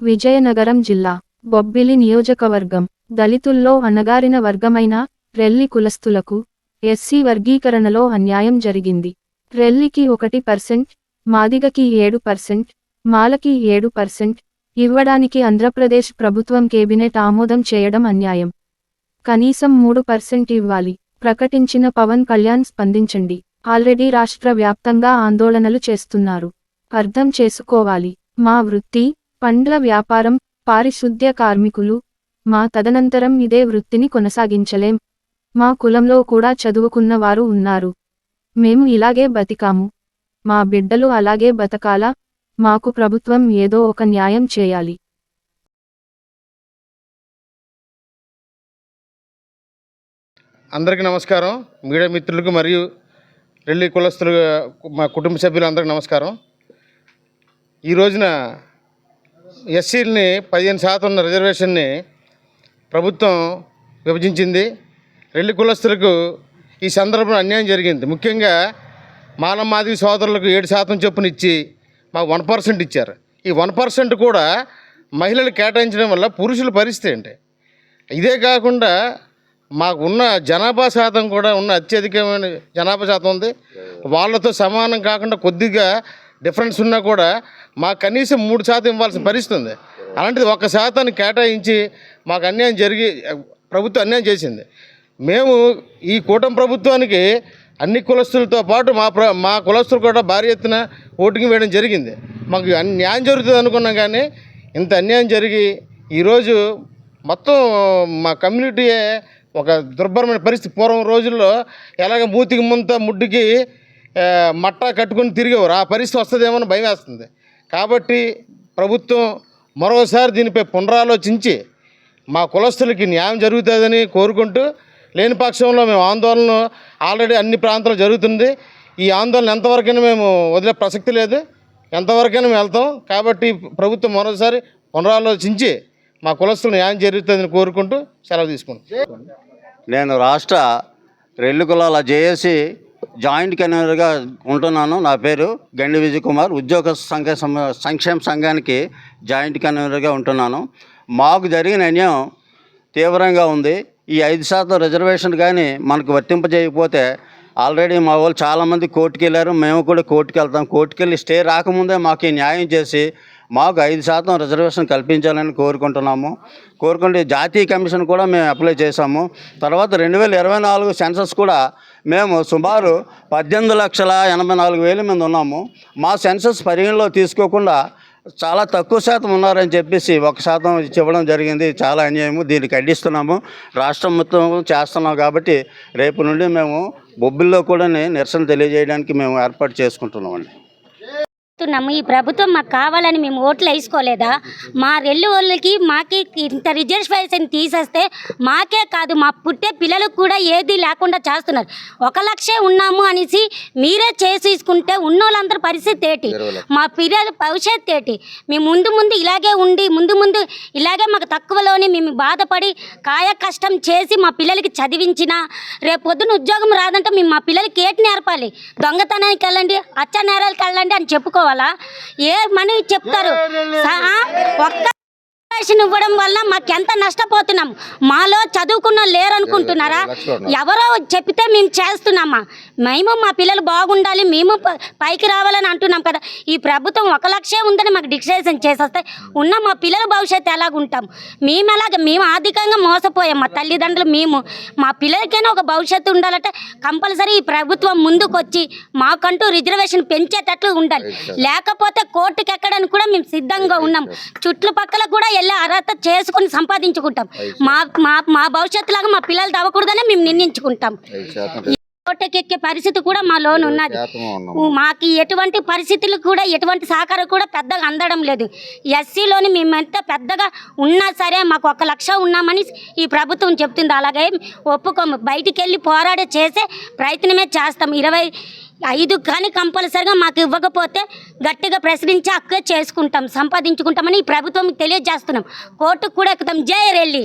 విజయనగరం జిల్లా బొబ్బిలి నియోజకవర్గం దళితుల్లో అణగారిన వర్గమైన రెల్లి కులస్తులకు ఎస్సీ వర్గీకరణలో అన్యాయం జరిగింది. రెల్లికి ఒకటి పర్సెంట్ మాదిగకి ఏడు పర్సెంట్ మాలకి ఏడు పర్సెంట్ ఇవ్వడానికి ఆంధ్రప్రదేశ్ ప్రభుత్వం కేబినెట్ ఆమోదం చేయడం అన్యాయం. కనీసం మూడు పర్సెంట్ ఇవ్వాలి. ప్రకటించిన పవన్ కళ్యాణ్ స్పందించండి. ఆల్రెడీ రాష్ట్ర వ్యాప్తంగా ఆందోళనలు చేస్తున్నారు. అర్థం చేసుకోవాలి. మా వృత్తి పండ్ల వ్యాపారం పారిశుద్ధ్య కార్మికులు. మా తదనంతరం ఇదే వృత్తిని కొనసాగించలేం. మా కులంలో కూడా చదువుకున్న వారు ఉన్నారు. మేము ఇలాగే బతికాము. మా బిడ్డలు అలాగే బతకాలా? మాకు ప్రభుత్వం ఏదో ఒక న్యాయం చేయాలి. అందరికీ నమస్కారం. మీడియా మిత్రులకు మరియు రెల్లి కులస్తులు మా కుటుంబ సభ్యులందరికీ నమస్కారం. ఈ రోజున ఎస్సీలని పదిహేను శాతం ఉన్న రిజర్వేషన్ని ప్రభుత్వం విభజించింది. రెల్లి కులస్తులకు ఈ సందర్భంలో అన్యాయం జరిగింది. ముఖ్యంగా మాలమాదివి సోదరులకు ఏడు శాతం చొప్పున ఇచ్చి మాకు వన్ పర్సెంట్ ఇచ్చారు. ఈ వన్ పర్సెంట్ కూడా మహిళలు కేటాయించడం వల్ల పురుషుల పరిస్థితి ఏంటి? ఇదే కాకుండా మాకు ఉన్న జనాభా శాతం కూడా ఉన్న అత్యధికమైన జనాభా శాతం ఉంది. వాళ్ళతో సమానం కాకుండా కొద్దిగా డిఫరెన్స్ ఉన్నా కూడా మాకు కనీసం మూడు శాతం ఇవ్వాల్సిన పరిస్థితి ఉంది. అలాంటిది ఒక శాతాన్ని కేటాయించి మాకు అన్యాయం జరిగి ప్రభుత్వం అన్యాయం చేసింది. మేము ఈ కూటమి ప్రభుత్వానికి అన్ని కులస్తులతో పాటు మా ప్ర మా కులస్తులు కూడా భారీ ఎత్తున ఓటింగ్ వేయడం జరిగింది. మాకు న్యాయం జరుగుతుంది అనుకున్నాం కానీ ఇంత అన్యాయం జరిగి ఈరోజు మొత్తం మా కమ్యూనిటీయే ఒక దుర్భరమైన పరిస్థితి. పూర్వం రోజుల్లో ఎలాగ మూతికి ముంత ముడ్డుకి మట్టా కట్టుకుని తిరిగేవారు. ఆ పరిస్థితి వస్తుందేమో అని భయం వేస్తుంది. కాబట్టి ప్రభుత్వం మరోసారి దీనిపై పునరాలోచించి మా కులస్తులకి న్యాయం జరుగుతుందని కోరుకుంటూ లేని పక్షంలో మేము ఆందోళన ఆల్రెడీ అన్ని ప్రాంతాలు జరుగుతుంది. ఈ ఆందోళన ఎంతవరకైనా మేము వదిలే ప్రసక్తి లేదు. ఎంతవరకైనా మేము వెళ్తాం. కాబట్టి ప్రభుత్వం మరోసారి పునరాలోచించి మా కులస్తులు న్యాయం జరుగుతుందని కోరుకుంటూ సెలవు తీసుకుంటాం నేను రాష్ట్ర రెల్లు కులాల జేఏసీ జాయింట్ కన్వీనర్గా ఉంటున్నాను. నా పేరు గండి విజయ్ కుమార్ ఉద్యోగ సంఘ సంక్షేమ సంఘానికి జాయింట్ కన్వీనర్గా ఉంటున్నాను. మాకు జరిగిన అన్యాయం తీవ్రంగా ఉంది. ఈ ఐదు శాతం రిజర్వేషన్ కానీ మనకు వర్తింపజేయకపోతే ఆల్రెడీ మా వాళ్ళు చాలామంది కోర్టుకు వెళ్ళారు. మేము కూడా కోర్టుకు వెళ్తాం. కోర్టుకు వెళ్ళి స్టే రాకముందే మాకు ఈ న్యాయం చేసి మాకు ఐదు శాతం రిజర్వేషన్ కల్పించాలని కోరుకుంటున్నాము. కోరుకుంటే జాతీయ కమిషన్ కూడా మేము అప్లై చేశాము. తర్వాత రెండు వేల ఇరవై నాలుగు సెన్సస్ కూడా మేము సుమారు పద్దెనిమిది లక్షల ఎనభై నాలుగు వేల మంది ఉన్నాము. మా సెన్సస్ పరిగణలో తీసుకోకుండా చాలా తక్కువ శాతం ఉన్నారని చెప్పేసి ఒక శాతం ఇవ్వడం జరిగింది. చాలా అన్యాయము. దీన్ని ఖండిస్తున్నాము. రాష్ట్రం మొత్తం చేస్తున్నాం కాబట్టి రేపు నుండి మేము బొబ్బిల్లో కూడా నిరసన తెలియజేయడానికి మేము ఏర్పాటు చేసుకుంటున్నామండి. చెప్తున్నాము ఈ ప్రభుత్వం మాకు కావాలని మేము ఓట్లు వేసుకోలేదా? మా రెల్లు వాళ్ళకి మాకి ఇంత రిజర్వేషన్ తీసేస్తే మాకే కాదు మా పుట్టే పిల్లలకు కూడా ఏది లేకుండా చేస్తున్నారు. ఒక లక్షే ఉన్నాము అనేసి మీరే చేసేసుకుంటే ఉన్నోళ్ళందరి పరిస్థితి ఏంటి? మా పిల్లల భవిష్యత్ ఏంటి? మేము ముందు ముందు ఇలాగే ఉండి ముందు ముందు ఇలాగే మాకు తక్కువలోనే మేము బాధపడి కాయ కష్టం చేసి మా పిల్లలకి చదివించిన రేపు పొద్దున ఉద్యోగం రాదంటే మేము మా పిల్లలకి ఏటి నేర్పాలి? దొంగతనానికి వెళ్ళండి అచ్చ నేరాలకు వెళ్ళండి అని చేసుకోవాలా ఏ మనీ చెప్తారు? ఒక్క రిజర్వేషన్ ఇవ్వడం వల్ల మాకు ఎంత నష్టపోతున్నాం? మాలో చదువుకున్న లేరు అనుకుంటున్నారా ఎవరో చెప్తే మేము చేస్తున్నామా? మేము మా పిల్లలు బాగుండాలి మేము పైకి రావాలని అంటున్నాం కదా. ఈ ప్రభుత్వం ఒక లక్షే ఉందని మాకు డిక్లరేషన్ చేసేస్తే ఉన్న మా పిల్లల భవిష్యత్తు ఎలాగుంటాం? మేము ఎలాగ మేము ఆర్థికంగా మోసపోయాం మా తల్లిదండ్రులు మేము మా పిల్లలకైనా ఒక భవిష్యత్తు ఉండాలంటే కంపల్సరీ ఈ ప్రభుత్వం ముందుకొచ్చి మాకంటూ రిజర్వేషన్ పెంచేటట్లు ఉండాలి. లేకపోతే కోర్టుకి ఎక్కడానికి కూడా మేము సిద్ధంగా ఉన్నాం. చుట్టుపక్కల కూడా వెళ్ళి అర్హత చేసుకుని సంపాదించుకుంటాం. మా మా మా భవిష్యత్తు లాగా మా పిల్లలు తవ్వకూడదనే మేము నిర్ణయించుకుంటాం. కోర్టుకి ఎక్కే పరిస్థితి కూడా మా లోన్ ఉన్నది. మాకు ఎటువంటి పరిస్థితులు కూడా ఎటువంటి సహకారం కూడా పెద్దగా అందడం లేదు. ఎస్సీలోని మేమెంత పెద్దగా ఉన్నా సరే మాకు ఒక లక్ష ఉన్నామని ఈ ప్రభుత్వం చెప్తుంది. అలాగే ఒప్పుకోము. బయటికి వెళ్ళి పోరాడే చేసే ప్రయత్నమే చేస్తాం. ఇరవై ఐదు కానీ కంపల్సరిగా మాకు ఇవ్వకపోతే గట్టిగా ప్రశ్నించి హక్కు చేసుకుంటాం సంపాదించుకుంటామని ఈ ప్రభుత్వం తెలియజేస్తున్నాం. కోర్టుకు కూడా ఎక్కుతాం. జై రెల్లి.